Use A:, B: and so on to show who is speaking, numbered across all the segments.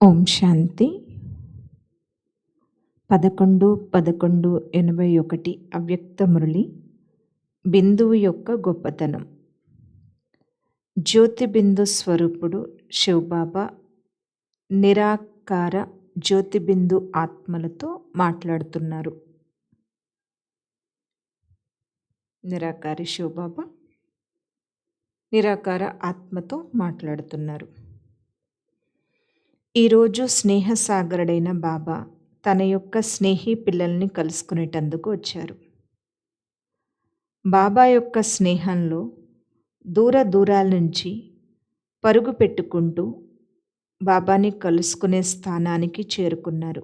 A: ఓం శాంతి. పదకొండు పదకొండు ఎనభై ఒకటి అవ్యక్త మురళి బిందువు యొక్క గొప్పతనం. జ్యోతి బిందు స్వరూపుడు శివబాబా నిరాకార జ్యోతి బిందు ఆత్మలతో మాట్లాడుతున్నారు. నిరాకారి శివబాబా నిరాకార ఆత్మతో మాట్లాడుతున్నారు. ఈరోజు స్నేహసాగరుడైన బాబా తన యొక్క స్నేహి పిల్లల్ని కలుసుకునేటందుకు వచ్చారు. బాబా యొక్క స్నేహంలో దూర దూరాల నుంచి పరుగు పెట్టుకుంటూ బాబాని కలుసుకునే స్థానానికి చేరుకున్నారు.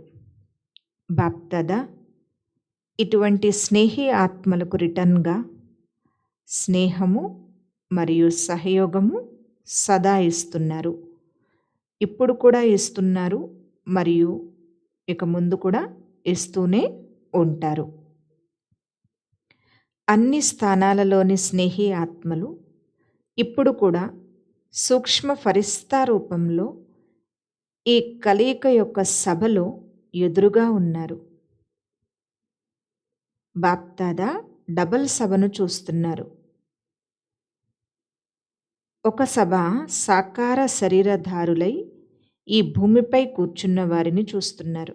A: బాప్తదా ఇటువంటి స్నేహి ఆత్మలకు రిటర్న్గా స్నేహము మరియు సహయోగము సదా ఇస్తున్నారు. ఇప్పుడు కూడా ఇస్తున్నారు మరియు ఇక ముందు కూడా ఇస్తూనే ఉంటారు. అన్ని స్థానాలలోని స్నేహి ఆత్మలు ఇప్పుడు కూడా సూక్ష్మ ఫరిస్తా రూపంలో ఈ కలయిక యొక్క సభలో ఎదురుగా ఉన్నారు. బాప్దాదా డబల్ సభను చూస్తున్నారు. ఒక సభ సాకార శరీరధారులై ఈ భూమిపై కూర్చున్న వారిని చూస్తున్నారు.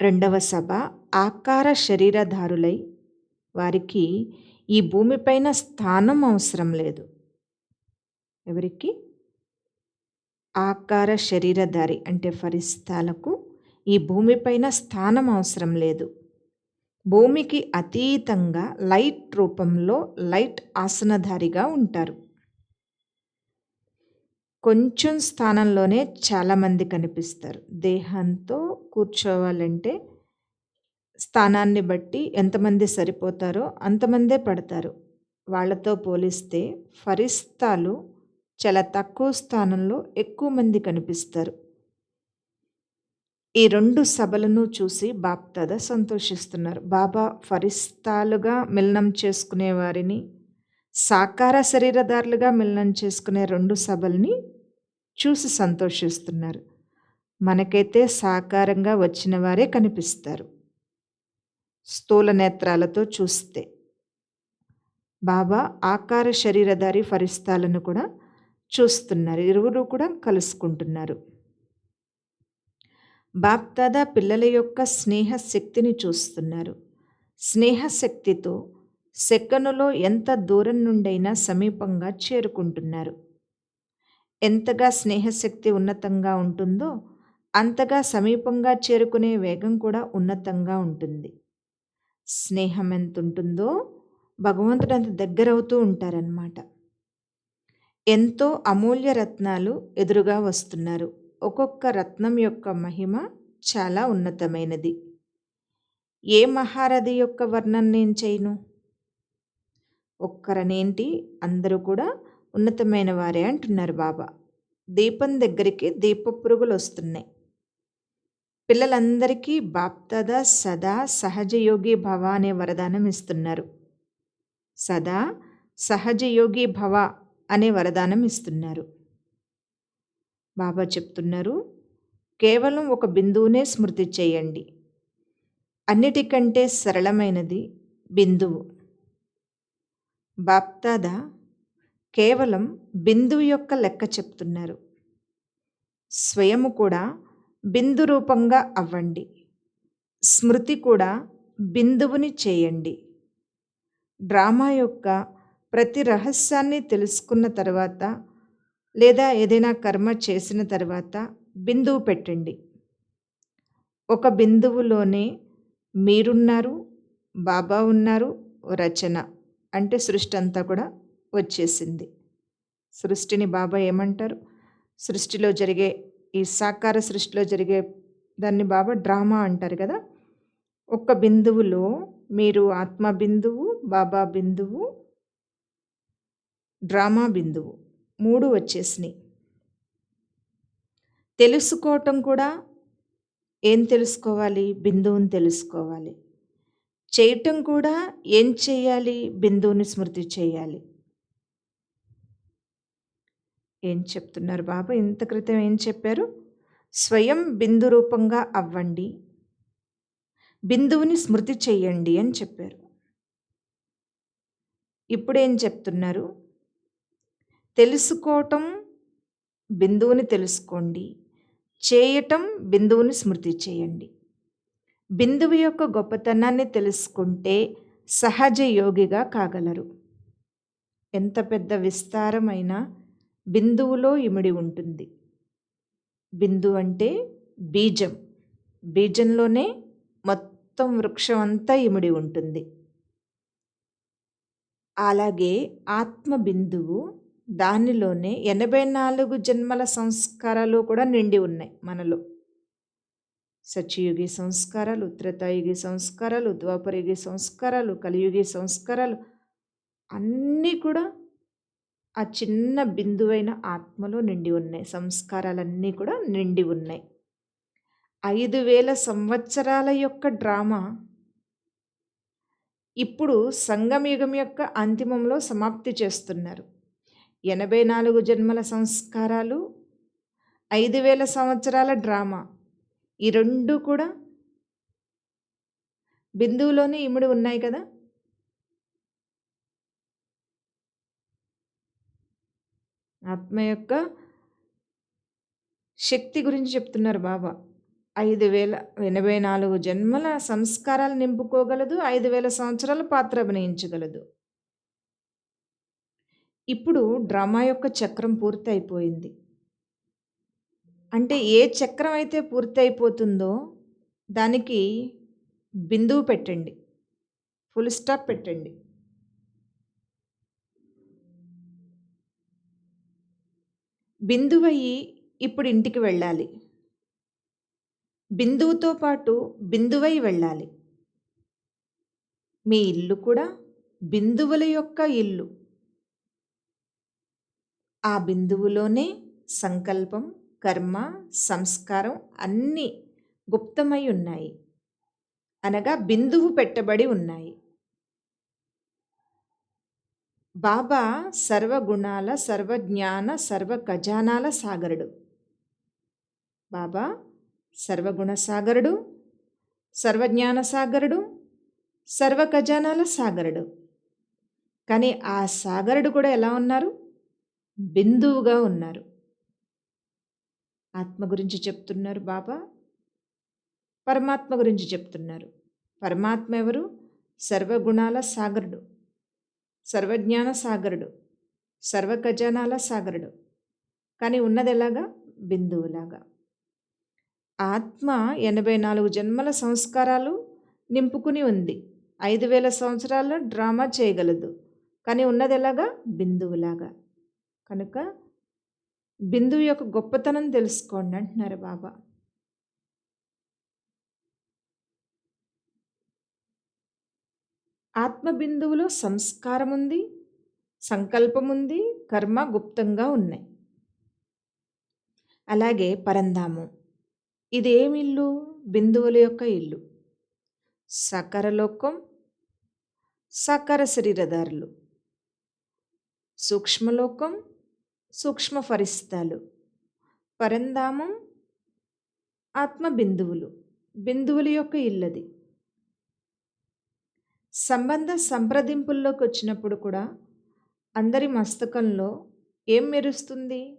A: రెండవ సభ ఆకార శరీరధారులై వారికి ఈ భూమిపైన స్థానం అవసరం లేదు. ఎవరికి? ఆకార శరీరధారి అంటే ఫరిస్తాలకు ఈ భూమిపైన స్థానం అవసరం లేదు. భూమికి అతీతంగా లైట్ రూపంలో లైట్ ఆసనధారిగా ఉంటారు. కొంచెం స్థానంలోనే చాలామంది కనిపిస్తారు. దేహంతో కూర్చోవాలంటే స్థానాన్ని బట్టి ఎంతమంది సరిపోతారో అంతమందే పడతారు. వాళ్ళతో పోలిస్తే ఫరిస్తాలు చాలా తక్కువ స్థానంలో ఎక్కువ మంది కనిపిస్తారు. ఈ రెండు సభలను చూసి బాప్తద సంతోషిస్తున్నారు. బాబా ఫరిస్తాలుగా మిలనం చేసుకునే వారిని సాకార శరీరదారులుగా మిలనం చేసుకునే రెండు సభల్ని చూసి సంతోషిస్తున్నారు. మనకైతే సాకారంగా వచ్చిన వారే కనిపిస్తారు. స్థూల నేత్రాలతో చూస్తే బాబా ఆకార శరీరధారి ఫరిస్తాలను కూడా చూస్తున్నారు. ఇరువురు కూడా కలుసుకుంటున్నారు. బాప్దాదా పిల్లల యొక్క స్నేహశక్తిని చూస్తున్నారు. స్నేహశక్తితో సెకనులో ఎంత దూరం నుండైనా సమీపంగా చేరుకుంటున్నారు. ఎంతగా స్నేహశక్తి ఉన్నతంగా ఉంటుందో అంతగా సమీపంగా చేరుకునే వేగం కూడా ఉన్నతంగా ఉంటుంది. స్నేహం ఎంత ఉంటుందో భగవంతుడు అంత దగ్గరవుతూ ఉంటారన్నమాట. ఎంతో అమూల్య రత్నాలు ఎదురుగా వస్తున్నారు. ఒక్కొక్క రత్నం యొక్క మహిమ చాలా ఉన్నతమైనది. ఏ మహారథి యొక్క వర్ణన నేను చేయను? ఒక్కరనేంటి? అందరూ కూడా ఉన్నతమైన వారే అంటున్నారు బాబా. దీపం దగ్గరికి దీప పురుగులు వస్తున్నాయి పిల్లలందరికీ బాప్తద సదా సహజయోగి భవ అనే వరదానం ఇస్తున్నారు. సదా సహజయోగి భవ అనే వరదానం ఇస్తున్నారు. బాబా చెప్తున్నారు కేవలం ఒక బిందువునే స్మృతి చేయండి. అన్నిటికంటే సరళమైనది బిందువు. బాప్తాదా కేవలం బిందువు యొక్క లెక్క చెప్తున్నారు. స్వయము కూడా బిందు రూపంగా అవ్వండి. స్మృతి కూడా బిందువుని చేయండి. డ్రామా యొక్క ప్రతి రహస్యాన్ని తెలుసుకున్న తర్వాత లేదా ఏదైనా కర్మ చేసిన తర్వాత బిందువు పెట్టండి. ఒక బిందువులోనే మీరున్నారు బాబా ఉన్నారు రచన అంటే సృష్టి అంతా కూడా వచ్చేసింది. సృష్టిని బాబా ఏమంటారు? సృష్టిలో జరిగే ఈ సాకార సృష్టిలో జరిగే దాన్ని బాబా డ్రామా అంటారు కదా? ఒక్క బిందువులో మీరు ఆత్మ బిందువు బాబా బిందువు డ్రామా బిందువు. మూడు వచ్చేసినాయి. తెలుసుకోవటం కూడా ఏం తెలుసుకోవాలి? బిందువుని తెలుసుకోవాలి. చేయటం కూడా ఏం చేయాలి? బిందువుని స్మృతి చేయాలి. ఏం చెప్తున్నారు బాబా? ఇంత క్రితం ఏం చెప్పారు? స్వయం బిందు రూపంగా అవ్వండి. బిందువుని స్మృతి చెయ్యండి అని చెప్పారు. ఇప్పుడేం చెప్తున్నారు? తెలుసుకోవటం బిందువుని తెలుసుకోండి. చేయటం బిందువుని స్మృతి చేయండి. బిందువు యొక్క గొప్పతనాన్ని తెలుసుకుంటే సహజ యోగిగా కాగలరు. ఎంత పెద్ద విస్తారమైన బిందువులో ఇమిడి ఉంటుంది. బిందు అంటే బీజం. బీజంలోనే మొత్తం వృక్షం అంతా ఇమిడి ఉంటుంది. అలాగే ఆత్మ బిందువు దానిలోనే ఎనభై నాలుగు జన్మల సంస్కారాలు కూడా నిండి ఉన్నాయి మనలో. సత్యయుగి సంస్కారాలు త్రేతాయుగి సంస్కారాలు ద్వాపరయుగి సంస్కారాలు కలియుగి సంస్కారాలు అన్నీ కూడా ఆ చిన్న బిందువైన ఆత్మలో నిండి ఉన్నాయి. సంస్కారాలన్నీ కూడా నిండి ఉన్నాయి. ఐదు వేల సంవత్సరాల యొక్క డ్రామా ఇప్పుడు సంగమయుగం యొక్క అంతిమంలో సమాప్తి చేస్తున్నారు. ఎనభై నాలుగు జన్మల సంస్కారాలు ఐదు వేల సంవత్సరాల డ్రామా. ఈ రెండు కూడా బిందువులోనే ఇముడి ఉన్నాయి కదా? ఆత్మ యొక్క శక్తి గురించి చెప్తున్నారు బాబా. ఐదు వేల ఎనభై నాలుగు జన్మల సంస్కారాలు నింపుకోగలదు ఐదు వేల సంవత్సరాల పాత్ర అభినయించగలదు. ఇప్పుడు డ్రామా యొక్క చక్రం పూర్తి అయిపోయింది అంటే ఏ చక్రం అయితే పూర్తి అయిపోతుందో దానికి బిందువు పెట్టండి. ఫుల్ స్టాప్ పెట్టండి. బిందువయ్యి ఇప్పుడు ఇంటికి వెళ్ళాలి. బిందువుతో పాటు బిందువై వెళ్ళాలి. మీ ఇల్లు కూడా బిందువుల యొక్క ఇల్లు. ఆ బిందువులోనే సంకల్పం కర్మ సంస్కారం అన్నీ గుప్తమై ఉన్నాయి. అనగా బిందువు పెట్టబడి ఉన్నాయి. బాబా సర్వగుణాల సర్వజ్ఞాన సర్వ ఖజానాల సాగరుడు. బాబా సర్వగుణ సాగరుడు సర్వజ్ఞాన సాగరుడు సర్వ ఖజానాల సాగరుడు. కానీ ఆ సాగరుడు కూడా ఎలా ఉన్నారు? బిందువుగా ఉన్నారు. ఆత్మ గురించి చెప్తున్నారు బాబా. పరమాత్మ గురించి చెప్తున్నారు. పరమాత్మ ఎవరు? సర్వగుణాల సాగరుడు. సర్వజ్ఞాన సాగరుడు. సర్వ ఖజానాల సాగరుడు. కానీ ఉన్నది ఎలాగా? బిందువులాగా ఆత్మ ఎనభై నాలుగు జన్మల సంస్కారాలు నింపుకుని ఉంది. ఐదు వేల సంవత్సరాల్లో డ్రామా చేయగలదు. కానీ ఉన్నది ఎలాగా? బిందువులాగా కనుక బిందువు యొక్క గొప్పతనం తెలుసుకోండి అంటున్నారు బాబా. ఆత్మ బిందువులో సంస్కారం ఉంది సంకల్పం ఉంది కర్మ గుప్తంగా ఉన్నాయి. అలాగే పరంధాము ఇదేమి ఇల్లు? బిందువుల యొక్క ఇల్లు. సకరలోకం సకర శరీరదారులు సూక్ష్మలోకం సూక్ష్మ ఫరిస్తాలు. పరంధామం ఆత్మ బిందువులు బిందువుల యొక్క ఇల్లది. సంబంధ సంప్రదింపుల్లోకి వచ్చినప్పుడు కూడా అందరి మస్తకంలో ఏం మెరుస్తుంది?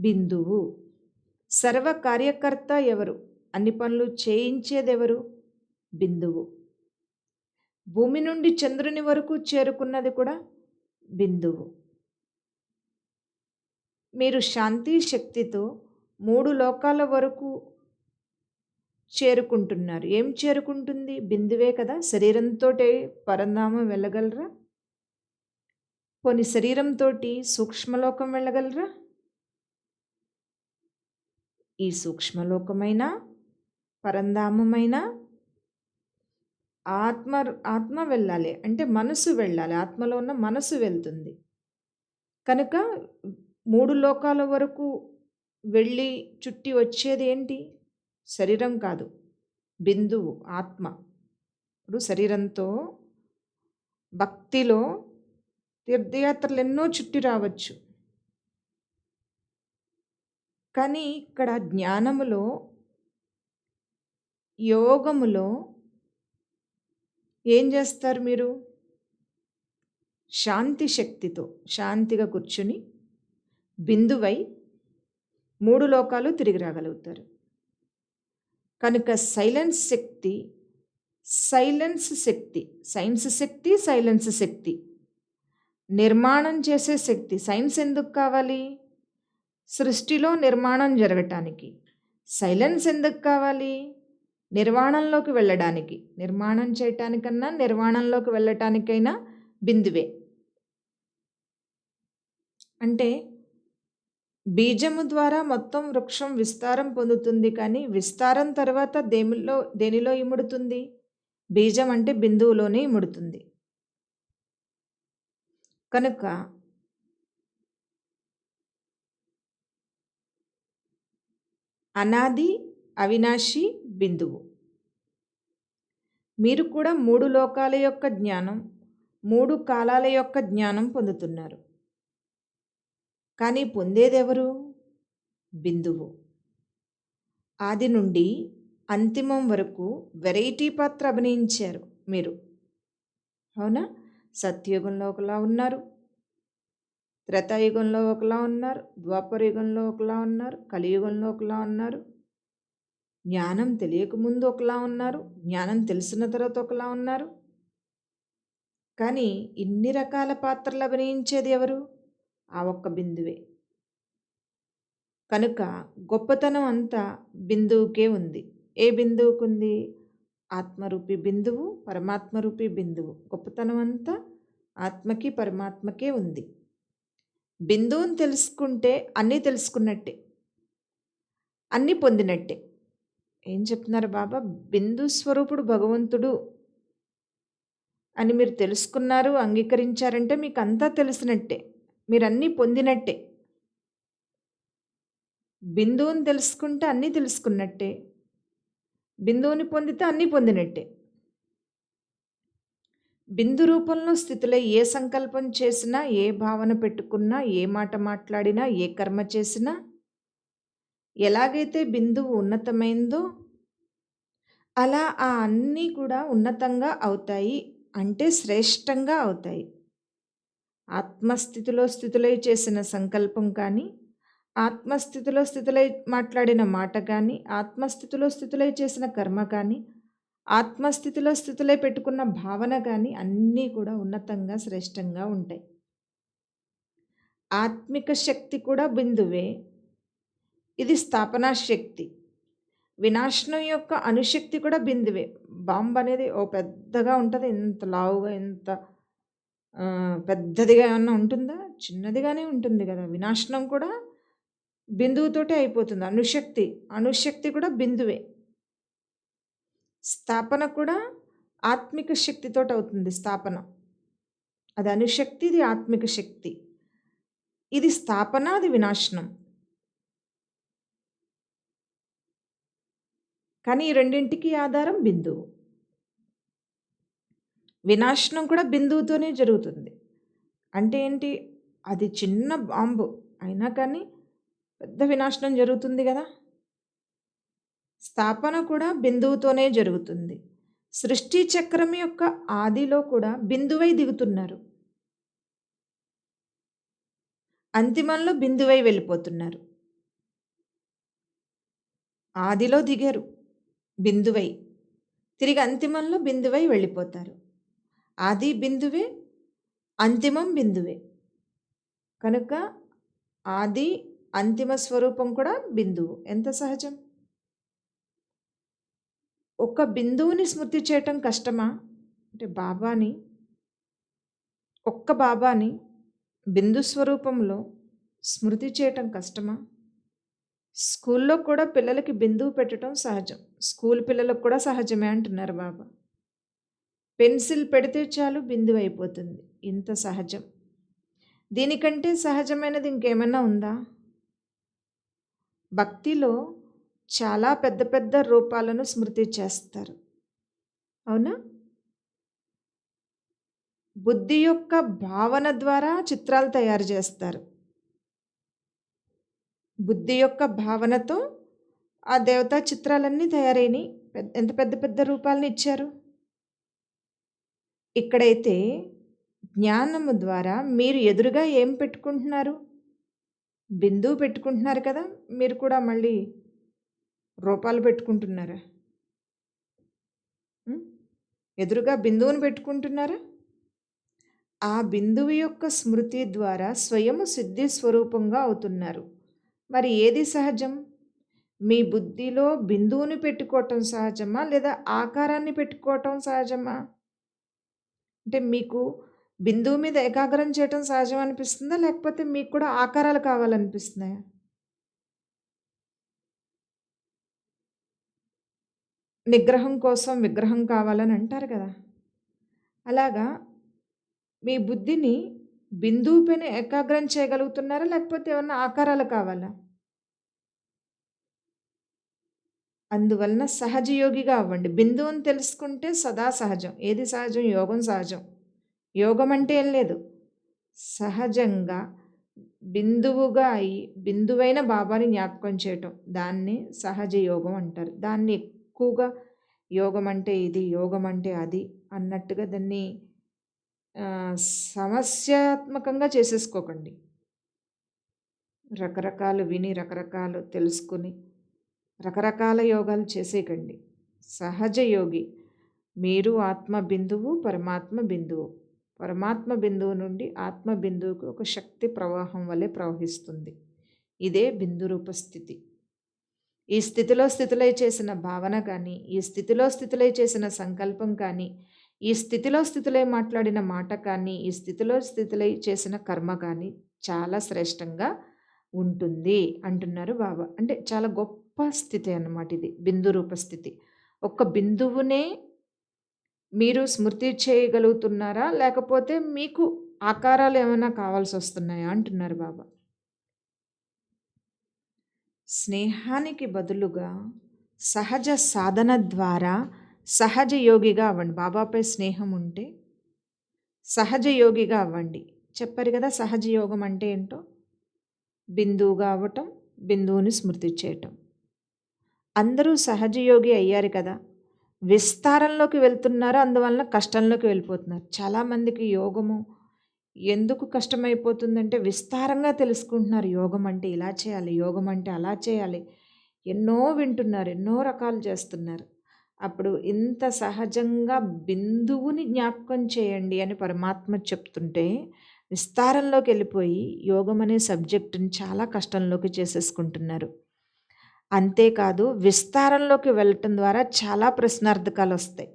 A: బిందువు. సర్వ కార్యకర్త ఎవరు? అన్ని పనులు చేయించేదెవరు? బిందువు. భూమి నుండి చంద్రుని వరకు చేరుకున్నది కూడా బిందువు. మీరు శాంతి శక్తితో మూడు లోకాల వరకు చేరుకుంటున్నారు. ఏం చేరుకుంటుంది? బిందువే కదా. శరీరంతో పరంధామం వెళ్ళగలరా? కొన్ని శరీరంతో సూక్ష్మలోకం వెళ్ళగలరా? ఈ సూక్ష్మలోకమైన పరంధామమైన ఆత్మ ఆత్మ వెళ్ళాలి. అంటే మనసు వెళ్ళాలి. ఆత్మలో ఉన్న మనసు వెళ్తుంది. కనుక మూడు లోకాల వరకు వెళ్ళి చుట్టి వచ్చేది ఏంటి? శరీరం కాదు. బిందువు ఆత్మ. ఇప్పుడు శరీరంతో భక్తిలో తీర్థయాత్రలు ఎన్నో చుట్టి రావచ్చు. కానీ ఇక్కడ జ్ఞానములో యోగములో ఏం చేస్తారు మీరు? శాంతి శక్తితో శాంతిగా కూర్చుని బిందువై మూడు లోకాలు తిరిగి రాగలుగుతారు. కనుక సైలెన్స్ శక్తి సైలెన్స్ శక్తి సైన్స్ శక్తి సైలెన్స్ శక్తి. నిర్మాణం చేసే శక్తి సైన్స్ ఎందుకు కావాలి? సృష్టిలో నిర్మాణం జరగటానికి. సైలెన్స్ ఎందుకు కావాలి? నిర్వాణంలోకి వెళ్ళడానికి నిర్మాణం చేయటానికన్నా నిర్వాణంలోకి వెళ్ళటానికైనా బిందువే. అంటే బీజము ద్వారా మొత్తం వృక్షం విస్తారం పొందుతుంది కానీ విస్తారం తర్వాత దేనిలో దేనిలో ఇముడుతుంది? బీజం అంటే బిందువులోనే ఇముడుతుంది. కనుక అనాది అవినాశి బిందువు. మీరు కూడా మూడు లోకాల యొక్క జ్ఞానం మూడు కాలాల యొక్క జ్ఞానం పొందుతున్నారు. కానీ పొందేదెవరు? బిందువు. ఆది నుండి అంతిమం వరకు వెరైటీ పాత్ర అభినయించారు మీరు. అవునా? సత్యయుగంలో ఒకలా ఉన్నారు. త్రేతాయుగంలో ఒకలా ఉన్నారు. ద్వాపరయుగంలో ఒకలా ఉన్నారు. కలియుగంలో ఒకలా ఉన్నారు. జ్ఞానం తెలియకముందు ఒకలా ఉన్నారు జ్ఞానం తెలిసిన తర్వాత ఒకలా ఉన్నారు. కానీ ఇన్ని రకాల పాత్రలు అభినయించేది ఎవరు? ఆ ఒక్క బిందువే. కనుక గొప్పతనం అంతా బిందువుకే ఉంది. ఏ బిందువుకు ఉంది? ఆత్మరూపి బిందువు పరమాత్మరూపి బిందువు. గొప్పతనం అంతా ఆత్మకి పరమాత్మకే ఉంది. బిందువుని తెలుసుకుంటే అన్నీ తెలుసుకున్నట్టే అన్నీ పొందినట్టే. ఏం చెప్తున్నారు బాబా? బిందు స్వరూపుడు భగవంతుడు అని మీరు తెలుసుకున్నారు అంగీకరించారంటే మీకు అంతా తెలిసినట్టే. మీరన్నీ పొందినట్టే. బిందువుని తెలుసుకుంటే అన్నీ తెలుసుకున్నట్టే. బిందువుని పొందితే అన్నీ పొందినట్టే. బిందు రూపంలో స్థితిలో ఏ సంకల్పం చేసినా ఏ భావన పెట్టుకున్నా ఏ మాట మాట్లాడినా ఏ కర్మ చేసినా ఎలాగైతే బిందువు ఉన్నతమైందో అలా ఆ అన్నీ కూడా ఉన్నతంగా అవుతాయి. అంటే శ్రేష్టంగా అవుతాయి. ఆత్మస్థితిలో స్థితులై చేసిన సంకల్పం కానీ ఆత్మస్థితిలో స్థితులై మాట్లాడిన మాట కానీ ఆత్మస్థితిలో స్థితులై చేసిన కర్మ కానీ ఆత్మస్థితిలో స్థితులై పెట్టుకున్న భావన కానీ అన్నీ కూడా ఉన్నతంగా శ్రేష్టంగా ఉంటాయి. ఆత్మిక శక్తి కూడా బిందువే. ఇది స్థాపనా శక్తి. వినాశనం యొక్క అణుశక్తి కూడా బిందువే. బాంబు అనేది ఓ పెద్దగా ఉంటుంది. ఇంత లావుగా ఇంత పెద్దదిగా ఏమన్నా ఉంటుందా? చిన్నదిగానే ఉంటుంది కదా. వినాశనం కూడా బిందువుతోటే అయిపోతుంది. అణుశక్తి అణుశక్తి కూడా బిందువే. స్థాపన కూడా ఆత్మిక శక్తితో అవుతుంది స్థాపన. అది అణుశక్తి ఇది ఆత్మిక శక్తి. ఇది స్థాపన అది వినాశనం. కానీ ఈ రెండింటికి ఆధారం బిందువు. వినాశనం కూడా బిందువుతోనే జరుగుతుంది. అంటే ఏంటి? అది చిన్న బాంబు. అయినా కానీ పెద్ద వినాశనం జరుగుతుంది కదా? స్థాపన కూడా బిందువుతోనే జరుగుతుంది. సృష్టి చక్రం యొక్క ఆదిలో కూడా బిందువై దిగుతున్నారు. అంతిమంలో బిందువై వెళ్ళిపోతున్నారు. ఆదిలో దిగారు. బిందువై. తిరిగి అంతిమంలో బిందువై వెళ్ళిపోతారు. ఆది బిందువే అంతిమం బిందువే. కనుక ఆది అంతిమ స్వరూపం కూడా బిందువు. ఎంత సహజం? ఒక బిందువుని స్మృతి చేయటం కష్టమా? అంటే బాబాని ఒక్క బాబాని బిందు స్వరూపంలో స్మృతి చేయటం కష్టమా? స్కూల్లో కూడా పిల్లలకి బిందువు పెట్టడం సహజం. స్కూల్ పిల్లలకు కూడా సహజమే అంటున్నారు బాబా. పెన్సిల్ పెడితే చాలు బిందువు అయిపోతుంది ఇంత సహజం. దీనికంటే సహజమైనది ఇంకేమైనా ఉందా? భక్తిలో చాలా పెద్ద పెద్ద రూపాలను స్మృతి చేస్తారు. అవునా? బుద్ధి యొక్క భావన ద్వారా చిత్రాలు తయారు చేస్తారు. బుద్ధి యొక్క భావనతో ఆ దేవతా చిత్రాలన్నీ తయారైనవి పెద్ద ఎంత పెద్ద పెద్ద రూపాలను ఇచ్చారు? ఇక్కడైతే జ్ఞానము ద్వారా మీరు ఎదురుగా ఏం పెట్టుకుంటున్నారు? బిందువు పెట్టుకుంటున్నారు కదా మీరు కూడా మళ్ళీ రూపాలు పెట్టుకుంటున్నారా? ఎదురుగా బిందువును పెట్టుకుంటున్నారా? ఆ బిందువు యొక్క స్మృతి ద్వారా స్వయము సిద్ధి స్వరూపంగా అవుతున్నారు. మరి ఏది సహజం? మీ బుద్ధిలో బిందువుని పెట్టుకోవటం సహజమా? లేదా ఆకారాన్ని పెట్టుకోవటం సహజమా? అంటే మీకు బిందువు మీద ఏకాగ్రం చేయటం సహజం అనిపిస్తుందా? లేకపోతే మీకు కూడా ఆకారాలు కావాలనిపిస్తున్నాయా? నిగ్రహం కోసం విగ్రహం కావాలని అంటారు కదా. అలాగా మీ బుద్ధిని బిందువు పైన ఏకాగ్రం చేయగలుగుతున్నారా? లేకపోతే ఏమన్నా ఆకారాలు కావాలా? అందువలన సహజ యోగిగా అవ్వండి. బిందువుని తెలుసుకుంటే సదా సహజం. ఏది సహజం? యోగం సహజం. యోగం అంటే ఏం లేదు. సహజంగా బిందువుగా అయి బిందువైన బాబాని జ్ఞాపకం చేయటం. దాన్ని సహజ యోగం అంటారు. దాన్ని ఎక్కువగా యోగం అంటే ఇది యోగం అంటే అది అన్నట్టుగా దాన్ని సమస్యాత్మకంగా చేసేసుకోకండి. రకరకాలు విని రకరకాలు తెలుసుకుని రకరకాల యోగాలు చేసేయకండి. సహజ యోగి మీరు ఆత్మ బిందువు పరమాత్మ బిందువు. పరమాత్మ బిందువు నుండి ఆత్మ బిందువుకు ఒక శక్తి ప్రవాహం వలె ప్రవహిస్తుంది. ఇదే బిందు రూప స్థితి. ఈ స్థితిలో స్థితులై చేసిన భావన కానీ ఈ స్థితిలో స్థితులై చేసిన సంకల్పం కానీ ఈ స్థితిలో స్థితులై మాట్లాడిన మాట కానీ ఈ స్థితిలో స్థితులై చేసిన కర్మ కానీ చాలా శ్రేష్టంగా ఉంటుంది అంటున్నారు బాబా. అంటే చాలా గొప్ప స్థితి అన్నమాట ఇది బిందు రూప స్థితి. ఒక్క బిందువునే మీరు స్మృతి చేయగలుగుతున్నారా? లేకపోతే మీకు ఆకారాలు ఏమైనా కావాల్సి వస్తున్నాయా? అంటున్నారు బాబా. స్నేహానికి బదులుగా సహజ సాధన ద్వారా సహజ యోగిగా అవ్వండి. బాబాపై స్నేహం ఉంటే సహజ యోగిగా అవ్వండి. చెప్పారు కదా సహజ యోగం అంటే ఏంటో? బిందువుగా అవ్వటం బిందువుని స్మృతి చేయటం అందరూ సహజయోగి అయ్యారు కదా. విస్తారంలోకి వెళ్తున్నారు అందువలన కష్టంలోకి వెళ్ళిపోతున్నారు. చాలామందికి యోగము ఎందుకు కష్టమైపోతుందంటే విస్తారంగా తెలుసుకుంటున్నారు. యోగం అంటే ఇలా చేయాలి యోగం అంటే అలా చేయాలి. ఎన్నో వింటున్నారు ఎన్నో రకాలు చేస్తున్నారు. అప్పుడు ఇంత సహజంగా బిందువుని జ్ఞాపకం చేయండి అని పరమాత్మ చెప్తుంటే విస్తారంలోకి వెళ్ళిపోయి యోగం అనే సబ్జెక్టుని చాలా కష్టంలోకి చేసేసుకుంటున్నారు. అంతేకాదు విస్తారంలోకి వెళ్ళటం ద్వారా చాలా ప్రశ్నార్థకాలు వస్తాయి.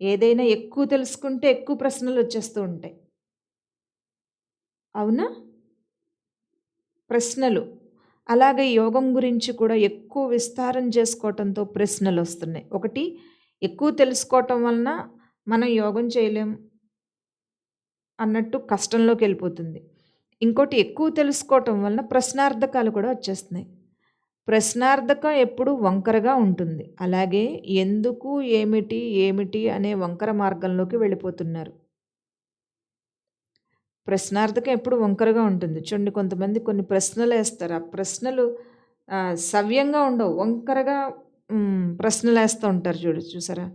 A: ఏదైనా ఎక్కువ తెలుసుకుంటే ఎక్కువ ప్రశ్నలు వచ్చేస్తూ ఉంటాయి. అవునా? ప్రశ్నలు. అలాగే యోగం గురించి కూడా ఎక్కువ విస్తారం చేసుకోవటంతో ప్రశ్నలు వస్తున్నాయి. ఒకటి ఎక్కువ తెలుసుకోవటం వలన మనం యోగం చేయలేం అన్నట్టు కష్టంలోకి వెళ్ళిపోతుంది. ఇంకోటి ఎక్కువ తెలుసుకోవటం వలన ప్రశ్నార్థకాలు కూడా వచ్చేస్తున్నాయి. ప్రశ్నార్థకం ఎప్పుడు వంకరగా ఉంటుంది. అలాగే ఎందుకు ఏమిటి ఏమిటి అనే వంకర మార్గంలోకి వెళ్ళిపోతున్నారు. ప్రశ్నార్థకం ఎప్పుడు వంకరగా ఉంటుంది. చూడండి కొంతమంది కొన్ని ప్రశ్నలు వేస్తారు. ఆ ప్రశ్నలు సవ్యంగా ఉండవు. వంకరగా ప్రశ్నలు వేస్తూ ఉంటారు చూడు చూసారా?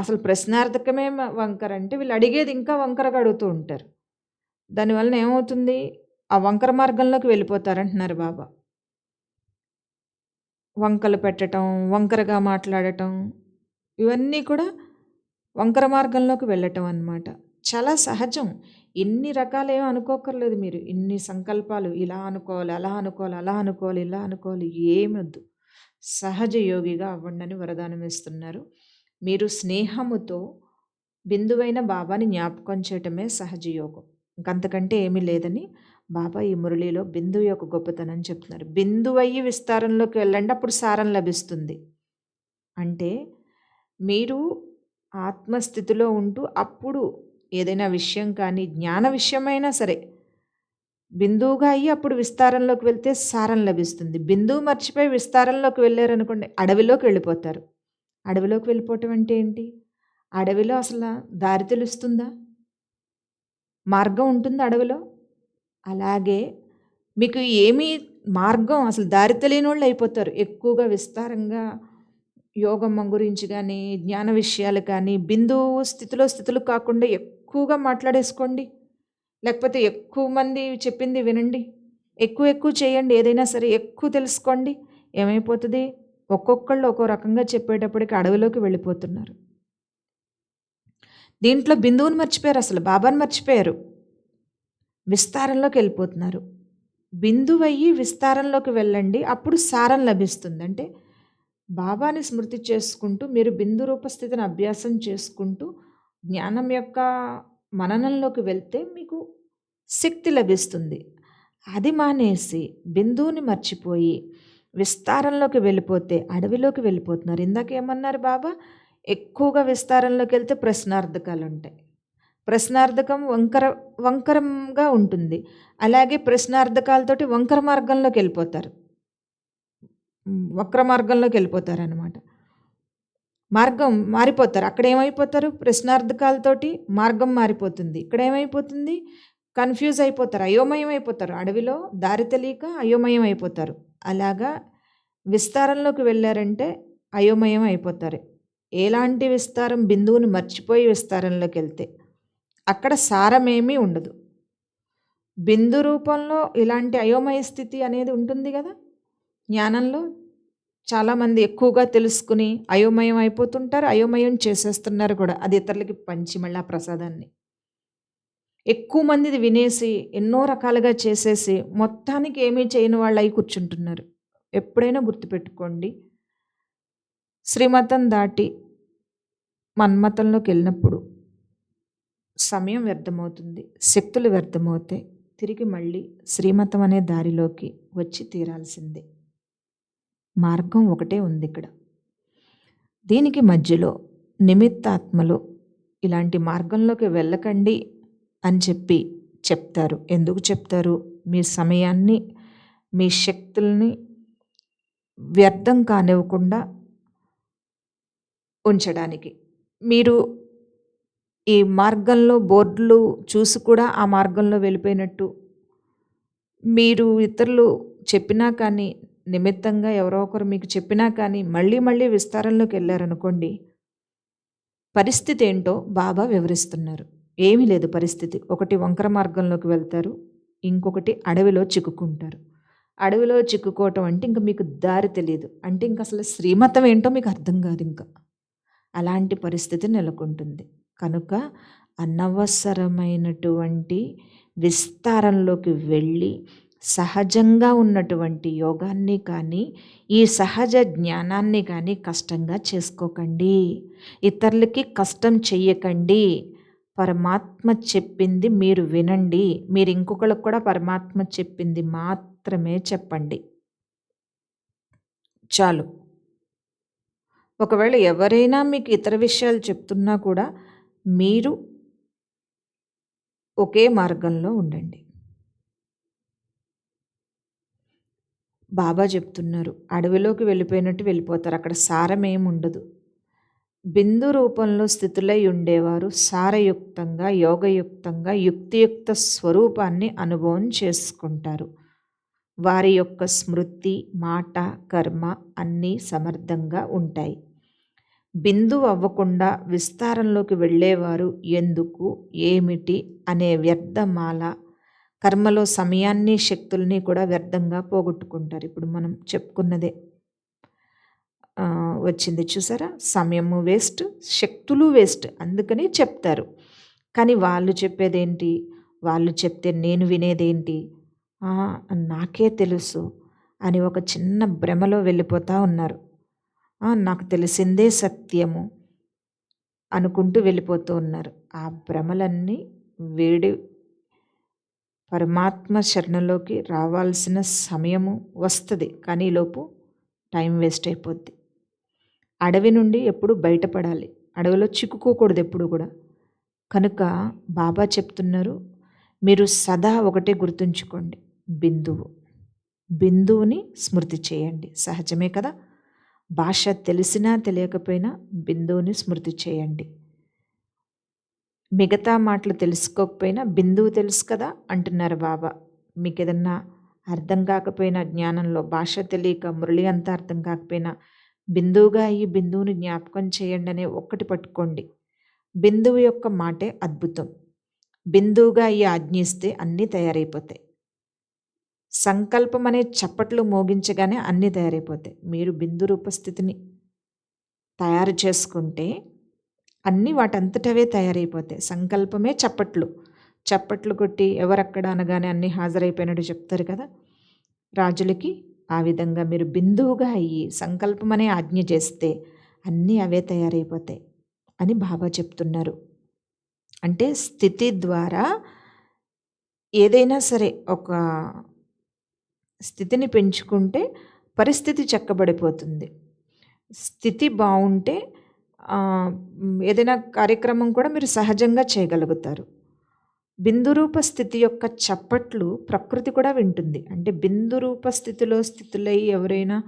A: అసలు ప్రశ్నార్థకమే వంకర అంటే వీళ్ళు అడిగేది ఇంకా వంకరగా అడుగుతూ ఉంటారు. దానివలన ఏమవుతుంది? ఆ వంకర మార్గంలోకి వెళ్ళిపోతారంటున్నారు బాబా. వంకలు పెట్టడం వంకరగా మాట్లాడటం ఇవన్నీ కూడా వంకర మార్గంలోకి వెళ్ళటం అన్నమాట. చాలా సహజం. ఎన్ని రకాలేమో అనుకోకర్లేదు మీరు. ఇన్ని సంకల్పాలు ఇలా అనుకోవాలి అలా అనుకోవాలి అలా అనుకోవాలి ఇలా అనుకోవాలి ఏమొద్దు సహజ యోగిగా అవ్వండి వరదానం ఇస్తున్నారు. మీరు స్నేహముతో బిందువైన బాబాని జ్ఞాపకం చేయటమే సహజ యోగం. ఇంకంతకంటే ఏమీ లేదని బాబా ఈ మురళిలో బిందువు యొక్క గొప్పతనం చెప్తున్నారు. బిందువు అయ్యి విస్తారంలోకి వెళ్ళండి అప్పుడు సారం లభిస్తుంది. అంటే మీరు ఆత్మస్థితిలో ఉంటూ అప్పుడు ఏదైనా విషయం కానీ జ్ఞాన విషయమైనా సరే బిందువుగా అయ్యి అప్పుడు విస్తారంలోకి వెళ్తే సారం లభిస్తుంది. బిందువు మర్చిపోయి విస్తారంలోకి వెళ్ళారనుకోండి అడవిలోకి వెళ్ళిపోతారు. అడవిలోకి వెళ్ళిపోవటం అంటే ఏంటి? అడవిలో అసలు దారి తెలుస్తుందా? మార్గం ఉంటుంది అడవిలో? అలాగే మీకు ఏమీ మార్గం అసలు దారి తెలియని వాళ్ళు అయిపోతారు. ఎక్కువగా విస్తారంగా యోగమ్మ గురించి కానీ జ్ఞాన విషయాలు కానీ బిందువు స్థితిలో స్థితులు కాకుండా ఎక్కువగా మాట్లాడేసుకోండి. లేకపోతే ఎక్కువ మంది చెప్పింది వినండి. ఎక్కువ ఎక్కువ చేయండి. ఏదైనా సరే ఎక్కువ తెలుసుకోండి. ఏమైపోతుంది? ఒక్కొక్కళ్ళు ఒక్కో రకంగా చెప్పేటప్పటికి అడవిలోకి వెళ్ళిపోతున్నారు. దీంట్లో బిందువుని మర్చిపోయారు. అసలు బాబాని మర్చిపోయారు. విస్తారంలోకి వెళ్ళిపోతున్నారు. బిందువయ్యి విస్తారంలోకి వెళ్ళండి. అప్పుడు సారం లభిస్తుంది. అంటే బాబాని స్మృతి చేసుకుంటూ మీరు బిందు రూపస్థితిని అభ్యాసం చేసుకుంటూ జ్ఞానం యొక్క మననంలోకి వెళ్తే మీకు శక్తి లభిస్తుంది. అది మానేసి బిందువుని మర్చిపోయి విస్తారంలోకి వెళ్ళిపోతే అడవిలోకి వెళ్ళిపోతున్నారు. ఇందాక ఏమన్నారు బాబా? ఎక్కువగా విస్తారంలోకి వెళ్తే ప్రశ్నార్థకాలు ఉంటాయి. ప్రశ్నార్థకం వంకర వంకరంగా ఉంటుంది. అలాగే ప్రశ్నార్థకాలతోటి వంకర మార్గంలోకి వెళ్ళిపోతారు. వక్ర మార్గంలోకి వెళ్ళిపోతారు అనమాట మార్గం మారిపోతారు. అక్కడ ఏమైపోతారు? ప్రశ్నార్థకాలతోటి మార్గం మారిపోతుంది. ఇక్కడ ఏమైపోతుంది? కన్ఫ్యూజ్ అయిపోతారు. అయోమయం అయిపోతారు. అడవిలో దారి తెలియక అయోమయం అయిపోతారు. అలాగా విస్తారంలోకి వెళ్ళారంటే అయోమయం అయిపోతారు. ఎలాంటి విస్తారం? బిందువుని మర్చిపోయి విస్తారంలోకి వెళ్తే అక్కడ సారమేమీ ఉండదు. బిందు రూపంలో ఇలాంటి అయోమయ స్థితి అనేది ఉంటుంది కదా? జ్ఞానంలో చాలామంది ఎక్కువగా తెలుసుకుని అయోమయం అయిపోతుంటారు అయోమయం చేసేస్తున్నారు కూడా. అది ఇతరులకి పంచి మళ్ళీ ఆ ప్రసాదాన్ని. ఎక్కువ మందిది వినేసి ఎన్నో రకాలుగా చేసేసి మొత్తానికి ఏమీ చేయని వాళ్ళు అయి కూర్చుంటున్నారు. ఎప్పుడైనా గుర్తుపెట్టుకోండి. శ్రీమతం దాటి మన్మతంలోకి వెళ్ళినప్పుడు సమయం వ్యర్థమవుతుంది శక్తులు వ్యర్థమవుతాయి. తిరిగి మళ్ళీ శ్రీమతం అనే దారిలోకి వచ్చి తీరాల్సిందే. మార్గం ఒకటే ఉంది ఇక్కడ దీనికి మధ్యలో నిమిత్తాత్మలు ఇలాంటి మార్గంలోకి వెళ్ళకండి అని చెప్పి చెప్తారు. ఎందుకు చెప్తారు? మీ సమయాన్ని మీ శక్తుల్ని వ్యర్థం కానివ్వకుండా ఉంచడానికి. మీరు ఈ మార్గంలో బోర్డులు చూసి కూడా ఆ మార్గంలో వెళ్ళిపోయినట్టు మీరు ఇతరులు చెప్పినా కానీ నిమిత్తంగా ఎవరో ఒకరు మీకు చెప్పినా కానీ మళ్ళీ మళ్ళీ విస్తారంలోకి వెళ్ళారనుకోండి పరిస్థితి ఏంటో బాబా వివరిస్తున్నారు. ఏమీ లేదు పరిస్థితి. ఒకటి వంకర మార్గంలోకి వెళ్తారు ఇంకొకటి అడవిలో చిక్కుకుంటారు. అడవిలో చిక్కుకోవటం అంటే ఇంకా మీకు దారి తెలియదు అంటే ఇంక అసలు శ్రీమతం ఏంటో మీకు అర్థం కాదు ఇంకా. అలాంటి పరిస్థితి నెలకొంటుంది. కనుక అనవసరమైనటువంటి విస్తారంలోకి వెళ్ళి సహజంగా ఉన్నటువంటి యోగాన్ని కానీ ఈ సహజ జ్ఞానాన్ని కానీ కష్టంగా చేసుకోకండి. ఇతరులకి కష్టం చెయ్యకండి. పరమాత్మ చెప్పింది మీరు వినండి. మీరు ఇంకొకరికి కూడా పరమాత్మ చెప్పింది మాత్రమే చెప్పండి. చాలు. ఒకవేళ ఎవరైనా మీకు ఇతర విషయాలు చెప్తున్నా కూడా మీరు ఒకే మార్గంలో ఉండండి. బాబా చెప్తున్నారు అడవిలోకి వెళ్ళిపోయినట్టు వెళ్ళిపోతారు అక్కడ సారం ఏముండదు ఉండదు. బిందు రూపంలో స్థితులై ఉండేవారు సారయుక్తంగా యోగయుక్తంగా యుక్తియుక్త స్వరూపాన్ని అనుభవం చేసుకుంటారు. వారి యొక్క స్మృతి మాట కర్మ అన్నీ సమర్థంగా ఉంటాయి. బిందువు అవ్వకుండా విస్తారంలోకి వెళ్ళేవారు ఎందుకు ఏమిటి అనే వ్యర్థమాల కర్మలో సమయాన్ని శక్తుల్ని కూడా వ్యర్థంగా పోగొట్టుకుంటారు. ఇప్పుడు మనం చెప్పుకున్నదే. వచ్చింది చూసారా? సమయము వేస్ట్ శక్తులు వేస్ట్ అందుకని చెప్తారు. కానీ వాళ్ళు చెప్పేదేంటి? వాళ్ళు చెప్తే నేను వినేదేంటి? నాకే తెలుసు అని ఒక చిన్న భ్రమలో వెళ్ళిపోతూ ఉన్నారు. నాకు తెలిసిందే సత్యము అనుకుంటూ వెళ్ళిపోతూ ఉన్నారు. ఆ భ్రమలన్నీ వేడి పరమాత్మ శరణలోకి రావాల్సిన సమయము వస్తుంది కానీ లోపు టైం వేస్ట్ అయిపోద్ది. అడవి నుండి ఎప్పుడు బయటపడాలి? అడవిలో చిక్కుకోకూడదు ఎప్పుడు కూడా. కనుక బాబా చెప్తున్నారు మీరు సదా ఒకటే గుర్తుంచుకోండి బిందువు. బిందువుని స్మృతి చేయండి. సహజమే కదా? భాష తెలిసినా తెలియకపోయినా బిందువుని స్మృతి చేయండి. మిగతా మాటలు తెలుసుకోకపోయినా బిందువు తెలుసు కదా అంటున్నారు బాబా. మీకు ఏదన్నా అర్థం కాకపోయినా జ్ఞానంలో భాష తెలియక మురళి అంతా అర్థం కాకపోయినా బిందువుగా ఈ బిందువుని జ్ఞాపకం చేయండి అనే ఒక్కటి పట్టుకోండి. బిందువు యొక్క మాటే అద్భుతం. బిందువుగా అయ్యి ఆజ్ఞిస్తే అన్నీ తయారైపోతాయి. సంకల్పం అనే చప్పట్లు మోగించగానే అన్నీ తయారైపోతాయి. మీరు బిందు రూపస్థితిని తయారు చేసుకుంటే అన్నీ వాటంతటవే తయారైపోతాయి. సంకల్పమే చప్పట్లు. చప్పట్లు కొట్టి ఎవరక్కడ అనగానే అన్నీ హాజరైపోయినట్టు చెప్తారు కదా. రాజులకి ఆ విధంగా మీరు బిందువుగా అయ్యి సంకల్పం అనే ఆజ్ఞ చేస్తే అన్నీ అవే తయారైపోతాయి అని బాబా చెప్తున్నారు. అంటే స్థితి ద్వారా ఏదైనా సరే ఒక స్థితిని పెంచుకుంటే పరిస్థితి చక్కబడిపోతుంది. స్థితి బాగుంటే ఏదైనా కార్యక్రమం కూడా మీరు సహజంగా చేయగలుగుతారు. బిందురూప స్థితి యొక్క చప్పట్లు ప్రకృతి కూడా వింటుంది. అంటే బిందురూప స్థితిలో స్థితులై ఎవరైనా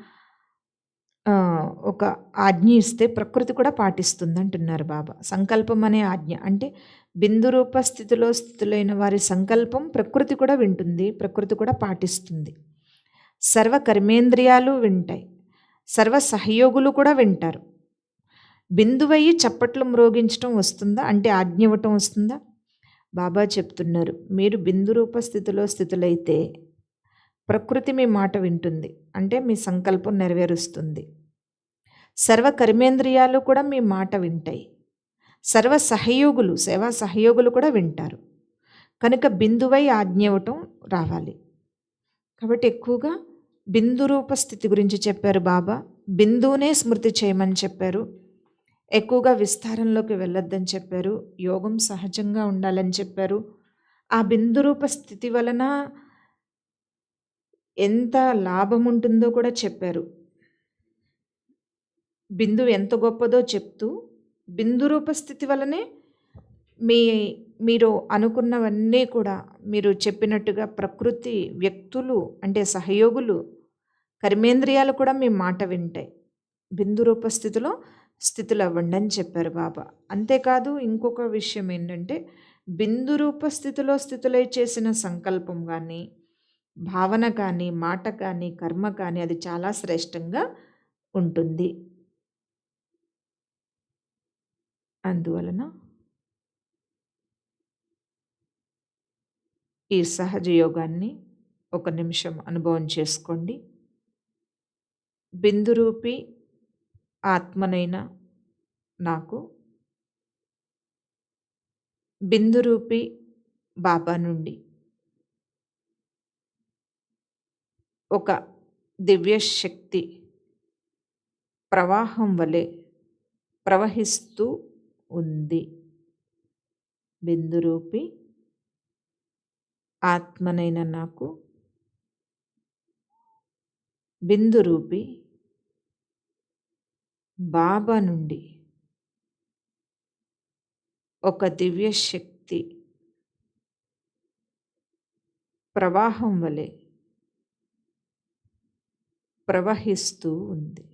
A: ఒక ఆజ్ఞ ఇస్తే ప్రకృతి కూడా పాటిస్తుంది అంటున్నారు బాబా. సంకల్పం అనే ఆజ్ఞ. అంటే బిందురూప స్థితిలో స్థితులైన వారి సంకల్పం ప్రకృతి కూడా వింటుంది ప్రకృతి కూడా పాటిస్తుంది. సర్వ కర్మేంద్రియాలు వింటాయి. సర్వ సహయోగులు కూడా వింటారు. బిందువయ్యి చప్పట్లు మ్రోగించటం వస్తుందా? అంటే ఆజ్ఞ ఇవ్వటం వస్తుందా? బాబా చెప్తున్నారు మీరు బిందు రూప స్థితిలో స్థితులైతే ప్రకృతి మీ మాట వింటుంది అంటే మీ సంకల్పం నెరవేరుస్తుంది. సర్వ కర్మేంద్రియాలు కూడా మీ మాట వింటాయి సర్వ సహయోగులు సేవా సహయోగులు కూడా వింటారు. కనుక బిందువై ఆజ్ఞ ఇవ్వటం రావాలి. కాబట్టి ఎక్కువగా బిందు రూప స్థితి గురించి చెప్పారు బాబా బిందువునే స్మృతి చేయమని చెప్పారు. ఎక్కువగా విస్తారంలోకి వెళ్ళొద్దని చెప్పారు. యోగం సహజంగా ఉండాలని చెప్పారు. ఆ బిందురూప స్థితి వలన ఎంత లాభం ఉంటుందో కూడా చెప్పారు. బిందు ఎంత గొప్పదో చెప్తూ బిందు రూప స్థితి వలనే మీ మీరు అనుకున్నవన్నీ కూడా మీరు చెప్పినట్టుగా ప్రకృతి వ్యక్తులు అంటే సహయోగులు కర్మేంద్రియాలు కూడా మీ మాట వింటాయి. బిందు రూపస్థితిలో స్థితులు అవ్వండి అని చెప్పారు బాబా. అంతేకాదు ఇంకొక విషయం ఏంటంటే బిందు రూప స్థితిలో స్థితులై చేసిన సంకల్పం కానీ భావన కానీ మాట కానీ కర్మ కానీ అది చాలా శ్రేష్టంగా ఉంటుంది. అందువలన ఈ సహజ యోగాన్ని ఒక నిమిషం అనుభవం చేసుకోండి. బిందురూపి ఆత్మనైన నాకు బిందురూపి బాబా నుండి ఒక దివ్యశక్తి ప్రవాహం వలె ప్రవహిస్తూ ఉంది. బిందురూపి ఆత్మనైన నాకు బిందురూపి బాబా నుండి ఒక దివ్య శక్తి ప్రవాహం వలె ప్రవహిస్తూ ఉంది.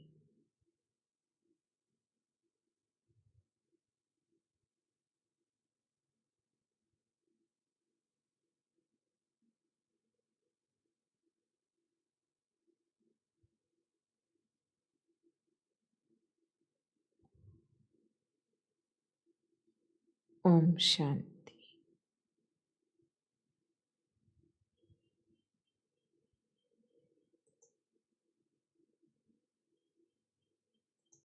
A: ఓం శాంతి